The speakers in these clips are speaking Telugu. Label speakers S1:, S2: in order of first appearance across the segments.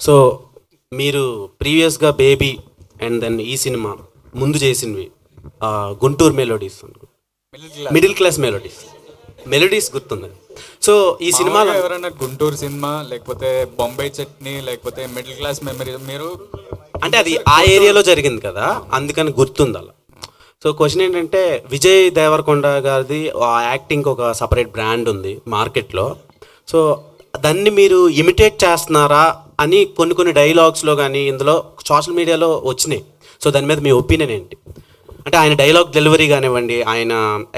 S1: సో మీరు ప్రీవియస్గా బేబీ అండ్ దెన్ ఈ సినిమా ముందు చేసినవి Guntur melodies middle class melodies melodies గుర్తుంది సో ఈ సినిమాలో
S2: ఎవరైనా గుంటూరు సినిమా లేకపోతే బొంబాయి చట్నీ లేకపోతే మిడిల్ క్లాస్ మెమరీ మీరు
S1: అంటే అది ఆ ఏరియాలో జరిగింది కదా అందుకని గుర్తుంది అలా. సో క్వశ్చన్ ఏంటంటే విజయ్ దేవరకొండ గారిది ఆ యాక్టింగ్ ఒక సపరేట్ బ్రాండ్ ఉంది మార్కెట్లో. సో దాన్ని మీరు ఇమిటేట్ చేస్తున్నారా? అని కొన్ని కొన్ని డైలాగ్స్లో కానీ ఇందులో సోషల్ మీడియాలో వచ్చినాయి. సో దాని మీద మీ ఒపీనియన్ ఏంటి? అంటే ఆయన డైలాగ్ డెలివరీ కానివ్వండి ఆయన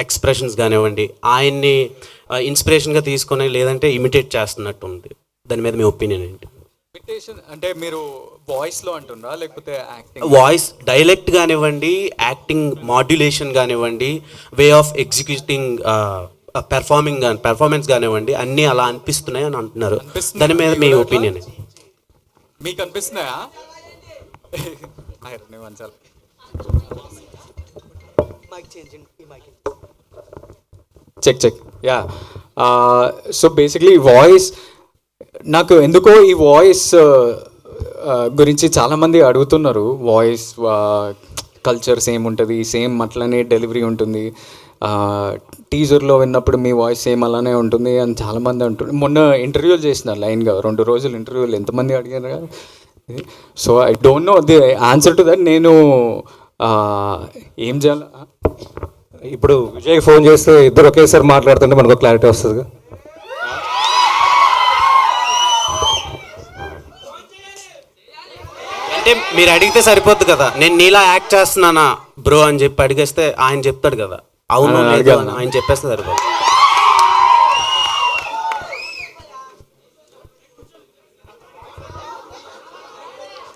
S1: ఎక్స్ప్రెషన్స్ కానివ్వండి ఆయన్ని ఇన్స్పిరేషన్గా తీసుకొని లేదంటే ఇమిటేట్ చేస్తున్నట్టు ఉంది. దాని మీద మీ ఒపీనియన్ ఏంటి?
S2: అంటే మీరు వాయిస్లో అంటుండ్రా లేకపోతే యాక్టింగ్
S1: వాయిస్ డైలెక్ట్ కానివ్వండి యాక్టింగ్ మాడ్యులేషన్ కానివ్వండి way of executing performing performance కానివ్వండి అన్నీ అలా అనిపిస్తున్నాయి అని అంటున్నారు. దాని మీద మీ ఒపీనియన్
S2: మీకు అనిపిస్తున్నాయా. Check check yeah so basically voice నాకు ఎందుకో ఈ వాయిస్ గురించి చాలామంది అడుగుతున్నారు. వాయిస్ కల్చర్ సేమ్ ఉంటుంది సేమ్ అట్లనే డెలివరీ ఉంటుంది. టీజర్లో విన్నప్పుడు మీ వాయిస్ సేమ్ అలానే ఉంటుంది అని చాలామంది అంటున్నారు. మొన్న ఇంటర్వ్యూలు చేసిన లైన్గా. రెండు రోజులు ఇంటర్వ్యూలు ఎంతమంది అడిగారు? కదా so I don't know the answer to that నేను ఆ, ఏం చేయాలి?
S3: ఇప్పుడు విజయ్ ఫోన్ చేస్తే ఇద్దరు ఒకేసారి మాట్లాడుతుంటే మనకు క్లారిటీ వస్తుంది
S1: అంటే మీరు అడిగితే సరిపోద్ది కదా. నేను నీలా యాక్ట్ చేస్తున్నానా బ్రో అని చెప్పి అడిగేస్తే ఆయన చెప్తాడు కదా. అవును లేదు. అని ఆయన చెప్పేస్తే సరిపోద్ది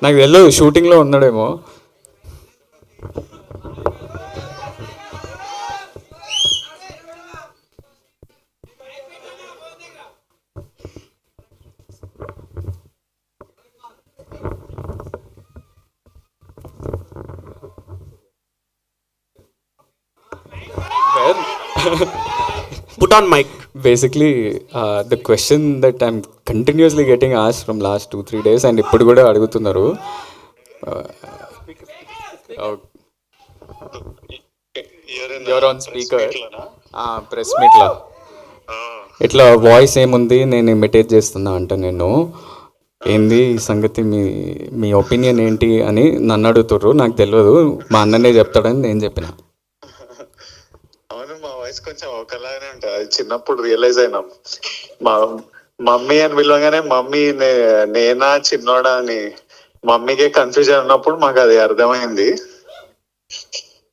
S2: నాకు తెలియదు షూటింగ్లో ఉన్నాడేమో
S1: put on mike
S2: basically the question that I'm continuously getting as from last two three days and ఇప్పుడు కూడా అడుగుతున్నారు. ఎవర్ ఆన్ స్పీకర్ ప్రెస్ మీట్లో ఇట్లా వాయిస్ ఏముంది? నేను ఇమిటేట్ చేస్తున్నా అంట నేను ఏంది ఈ సంగతి? మీ మీ ఒపీనియన్ ఏంటి అని నన్ను అడుగుతుర్రు. నాకు తెలియదు మా అన్ననే చెప్తాడని నేను చెప్పిన.
S4: వాయిస్ కొంచెం ఒకలాగానే ఉంటుంది. అది చిన్నప్పుడు రియలైజ్ అయినాం. మా మమ్మీ అని పిలవగానే మమ్మీ నేనా చిన్నోడా అని మమ్మీకే కన్ఫ్యూజన్ ఉన్నప్పుడు మాకు అది అర్థమైంది.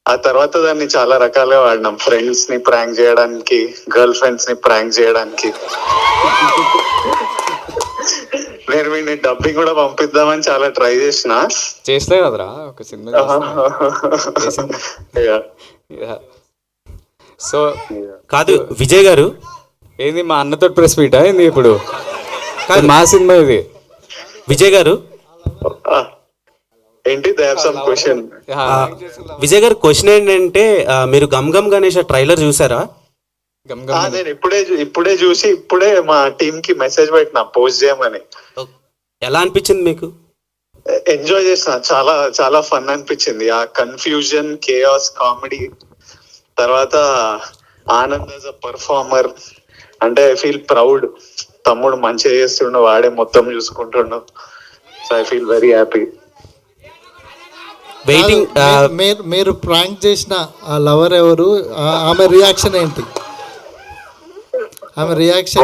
S4: ఆ తర్వాత దాన్ని చాలా రకాలుగా వాడినాం. ఫ్రెండ్స్ని ప్రాంక్ చేయడానికి గర్ల్ ఫ్రెండ్స్ని ప్రాంక్ చేయడానికి. నేను వీడిని డబ్బింగ్ కూడా పంపిద్దామని చాలా ట్రై చేసిన.
S2: చేస్తే కదరా ఒక సినిమా సో
S1: కాదు విజయ్ గారు.
S2: ఏంది మా అన్నతో ప్రెస్ మీటా ఏంది ఇప్పుడు? మా సినిమా ఇది.
S1: విజయ్ గారు.
S4: ఏంటి? They have some question
S1: Vijay గారు క్వశ్చన్ ఏంటంటే మీరు గమ్ గమ్ గణేష్ ట్రైలర్ చూసారా?
S4: నేను ఇప్పుడే ఇప్పుడే చూసి ఇప్పుడే మా టీమ్కి మెసేజ్ పెట్టిన పోస్ట్ చేయమని.
S1: ఎలా అనిపించింది మీకు?
S4: ఎంజాయ్ చేసిన చాలా చాలా ఫన్ అనిపించింది. ఆ కన్ఫ్యూజన్ కేఆస్ కామెడీ తర్వాత ఆనంద్ యాజ్ అ పర్ఫార్మర్ అంటే ఐ ఫీల్ ప్రౌడ్ తమ్ముడు మంచిగా చేస్తుండు వాడే మొత్తం చూసుకుంటుండు. So I feel very happy
S1: waiting
S5: మీరు- మీరు మీరు ప్రాంక్ చేసిన ఆ లవర్ ఎవరు? ఆ- ఆమె రియాక్షన్ ఏంటి? ఆమె రియాక్షన్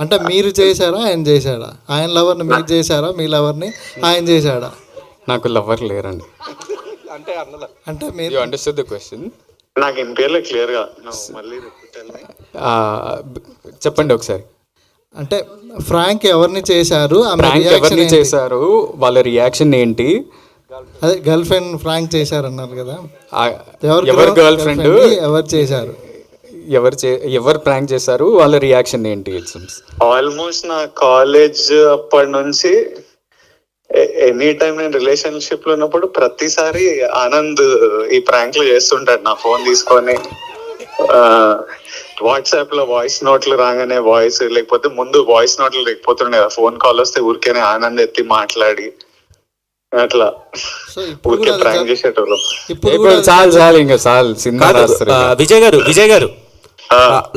S5: అంటే మీరు చేశారా ఆయన చేశాడా? ఆయన లవర్ని మీరు చేశారా మీ లవర్ని ఆయన చేశాడా?
S2: నాకు లవర్ లేరండి.
S5: అంటే మీరు
S2: యూ అండర్స్టూడ్ ద క్వశ్చన్
S4: నాకు మళ్ళీ me.
S2: చెప్పండి ఒకసారి.
S5: అంటే ఫ్రాంక్ ఎవరిని చేశారు?
S2: ఎవరిని? చేశారు? వాళ్ళ రియాక్షన్ ఏంటి?
S5: అదే గర్ల్ ఫ్రెండ్ ఫ్రాంక్ చేశారన్నారు కదా.
S2: ఆ,
S5: ఎవరు
S2: ఎవరు గర్ల్ ఫ్రెండ్
S5: ఎవరు చేశారు?
S2: ఎవరు చే ఎవరు ప్రాంక్ చేశారు? వాళ్ళ రియాక్షన్ ఏంటి
S4: ఆల్మోస్ట్ నా కాలేజ్ అప్పటి నుంచి ఎనీ టైం నేను రిలేషన్షిప్లో ఉన్నప్పుడు ప్రతిసారి ఆనంద్ ఈ ప్రాంక్లో చేస్తుంటాడు. నా ఫోన్ తీసుకొని వాట్సాప్లో వాయిస్ నోట్లు రాగానే వాయిస్ లేకపోతే ముందు వాయిస్ నోట్లు లేకపోతుండే కదా ఫోన్ కాల్ వస్తే ఊరికేనే ఆనంద్ ఎత్తి మాట్లాడి అట్లా. ఊరికే ప్రాంక్ చేసేటోళ్ళం.
S5: ఇప్పుడు
S2: చాలు చాలు ఇంకా చాలు సినిమా.
S1: విజయ్ గారు విజయ్ గారు.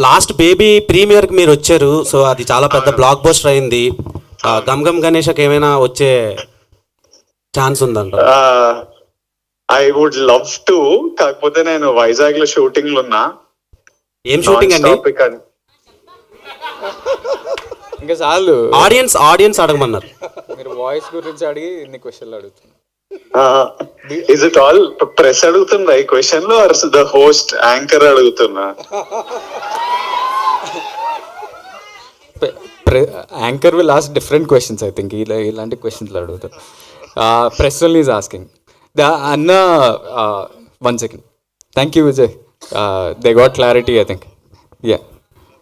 S1: లాస్ట్ బేబీ ప్రీమియర్కి మీరు వచ్చారు సో అది చాలా పెద్ద బ్లాక్ బస్టర్ అయింది. గమ్ గమ్ గణేషకి ఏమైనా వచ్చే ఛాన్స్ ఉందంట?
S4: ఐ వుడ్ లవ్ టు కాకపోతే నేను వైజాగ్లో షూటింగ్లో ఉన్నా.
S1: ఏం షూటింగ్ అండి?
S4: ఇక-
S2: చాలు.
S1: ఆడియన్స్ ఆడియన్స్ అడగమన్నారు.
S2: మీరు వాయిస్ గురించి అడిగి ఇన్ని క్వశ్చన్లు అడుగుతున్నారు
S4: ఇస్ ఇట్ ఆల్ ప్రెస్ అడుగుతుందా ఈ క్వశ్చన్లో ద హోస్ట్ యాంకర్ అడుగుతున్నా?
S2: Anchor will ask different questions I think ఇలా ఇలాంటి క్వశ్చన్స్ అడుగుతారు. Press will is asking the అన్న one second thank you Vijay they got clarity I think yeah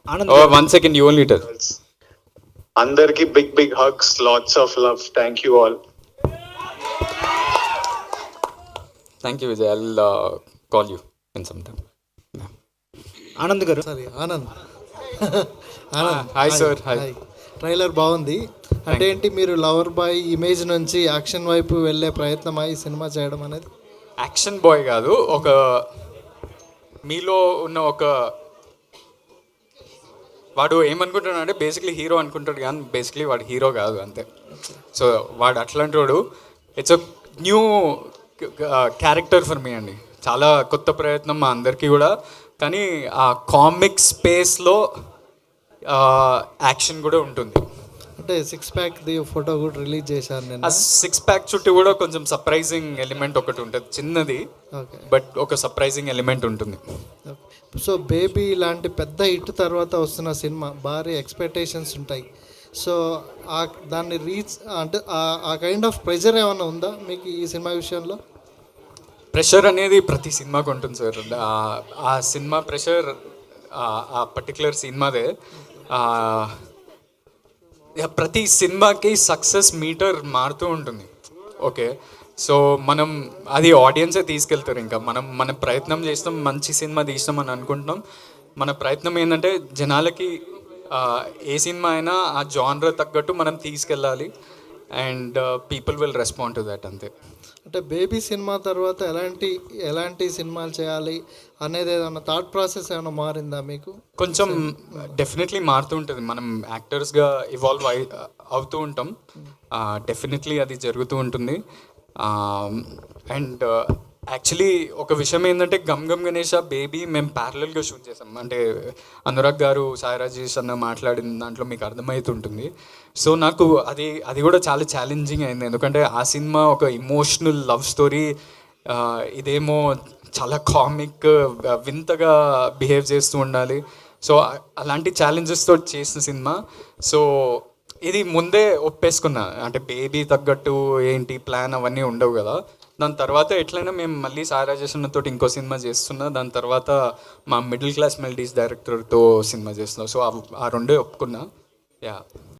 S5: Anand
S2: one second you only later
S4: అందరికి big big hugs lots of love thank you all
S2: thank you Vijay I call you in some time
S5: Anand garu. Sorry Anand
S2: hi sir hi
S5: trailer బాగుంది. అంటే ఏంటి మీరు లవర్ బాయ్ ఇమేజ్ నుంచి యాక్షన్ వైపు వెళ్ళే ప్రయత్నమా ఈ సినిమా చేయడం అనేది?
S2: యాక్షన్ బాయ్ కాదు ఒక మీలో ఉన్న ఒక వాడు ఏమనుకుంటాడు అంటే బేసిక్లీ హీరో అనుకుంటాడు కానీ బేసిక్లీ వాడు హీరో కాదు అంతే. సో వాడు అట్లాంటి వాడు. It's a new character for me అండి. చాలా కొత్త ప్రయత్నం మా అందరికీ కూడా. కానీ ఆ కామిక్ స్పేస్లో యాక్షన్ కూడా ఉంటుంది.
S5: అంటే సిక్స్ ప్యాక్ ది ఫోటో కూడా రిలీజ్ చేశారు
S2: ఆ
S5: నేను
S2: సిక్స్ ప్యాక్ చుట్టూ కూడా కొంచెం సర్ప్రైజింగ్ ఎలిమెంట్ ఒకటి ఉంటుంది చిన్నది.
S5: ఓకే.
S2: బట్ ఒక సర్ప్రైజింగ్ ఎలిమెంట్ ఉంటుంది.
S5: సో బేబీ ఇలాంటి పెద్ద హిట్ తర్వాత వస్తున్న సినిమా భారీ ఎక్స్పెక్టేషన్స్ ఉంటాయి. సో ఆ దాన్ని రీచ్ అంటే ఆ- ఆ కైండ్ ఆఫ్ ప్రెజర్ ఏమైనా ఉందా మీకు ఈ సినిమా విషయంలో?
S2: ప్రెషర్ అనేది ప్రతి సినిమాకు ఉంటుంది సార్. ఆ- సినిమా ప్రెషర్ ఆ పర్టికులర్ సినిమాదే ప్రతి సినిమాకి సక్సెస్ మీటర్ మారుతూ ఉంటుంది. ఓకే సో మనం అది ఆడియన్సే తీసుకెళ్తారు ఇంకా. మనం మన ప్రయత్నం చేస్తాం మంచి సినిమా తీస్తాం అని అనుకుంటున్నాం. మన ప్రయత్నం ఏంటంటే జనాలకి ఏ సినిమా అయినా ఆ జానర్ తగ్గట్టు మనం తీసుకెళ్ళాలి. And people will respond to that అంతే.
S5: అంటే బేబీ సినిమా తర్వాత ఎలాంటి ఎలాంటి సినిమాలు చేయాలి అనేది ఏదైనా థాట్ ప్రాసెస్ ఏమైనా మారిందా మీకు?
S2: కొంచెం డెఫినెట్లీ మారుతూ ఉంటుంది. మనం యాక్టర్స్గా ఇవాల్వ్ అయి అవుతూ ఉంటాం. డెఫినెట్లీ అది జరుగుతూ ఉంటుంది. అండ్ యాక్చువల్లీ ఒక విషయం ఏంటంటే గమ్ గమ్ గణేష బేబీ మేము ప్యారలల్గా షూట్ చేసాం. అంటే అనురాగ్ గారు సాయి రాజేష్ అన్న మాట్లాడిన దాంట్లో మీకు అర్థమవుతుంటుంది సో నాకు అది అది కూడా చాలా ఛాలెంజింగ్ అయింది. ఎందుకంటే ఆ సినిమా ఒక ఇమోషనల్ లవ్ స్టోరీ ఇదేమో చాలా కామిక్ వింతగా బిహేవ్ చేస్తూ ఉండాలి. సో అలాంటి ఛాలెంజెస్తో చేసిన సినిమా. సో ఇది ముందే ఒప్పేసుకున్నా. అంటే బేబీ తగ్గట్టు ఏంటి ప్లాన్ అవన్నీ ఉండవు కదా. దాని తర్వాత ఎట్లయినా మేము మళ్ళీ సారా తోటి ఇంకో సినిమా చేస్తున్నా దాని తర్వాత మా మిడిల్ క్లాస్ మెల్డీస్ డైరెక్టర్తో సినిమా చేస్తున్నాం. సో ఆ రెండే ఒప్పుకున్నా. యా.